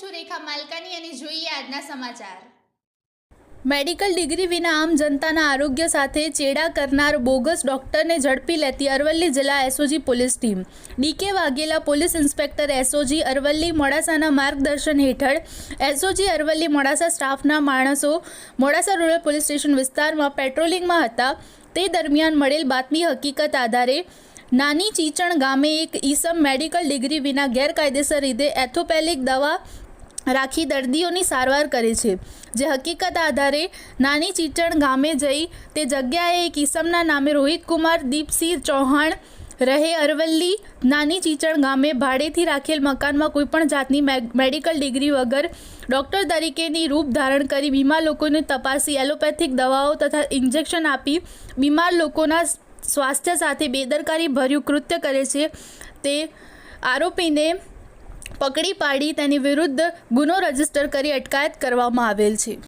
સુરેખા માલકાની અને જોઈએ આજના સમાચાર. મેડિકલ ડિગ્રી વિના આમ જનતાના આરોગ્ય સાથે ચેડા કરનાર બોગસ ડોક્ટરને ઝડપી લેતી અરવલ્લી જિલ્લા SOG police team. DK Vaghela police inspector SOG Aravalli મોડાસાના માર્ગદર્શન હેઠળ એસઓજી અરવલ્લી મોડાસા સ્ટાફના માણસો મોડાસા રૂરલ પોલીસ સ્ટેશન વિસ્તારમાં પેટ્રોલિંગમાં હતા. તે દરમિયાન મળેલ બાતમી હકીકત આધારે નાની ચીચણ ગામે એક ઈસમ મેડિકલ ડિગ્રી વિના ગેરકાયદેસર રીતે એથોપેલિક દવા રાખી દર્દીઓની સારવાર કરે છે. જે હકીકત આધારે નાની ચીચણ ગામે જઈ તે જગ્યાએ એક ઈસમના નામે રોહિત કુમાર દીપસિંહ ચૌહાણ રહે અરવલ્લી. નાની ચીચણ ગામે ભાડેથી રાખેલ મકાનમાં કોઈપણ જાતની મેડિકલ ડિગ્રી વગર ડૉક્ટર તરીકેની રૂપ ધારણ કરી બીમાર લોકોને તપાસી એલોપેથિક દવાઓ તથા ઇન્જેક્શન આપી બીમાર લોકોના સ્વાસ્થ્ય સાથે બેદરકારી ભર્યું કૃત્ય કરે છે. તે આરોપીને પકડી પાડી તેની વિરુદ્ધ ગુનો રજિસ્ટર કરી અટકાયત કરવામાં આવેલ છે.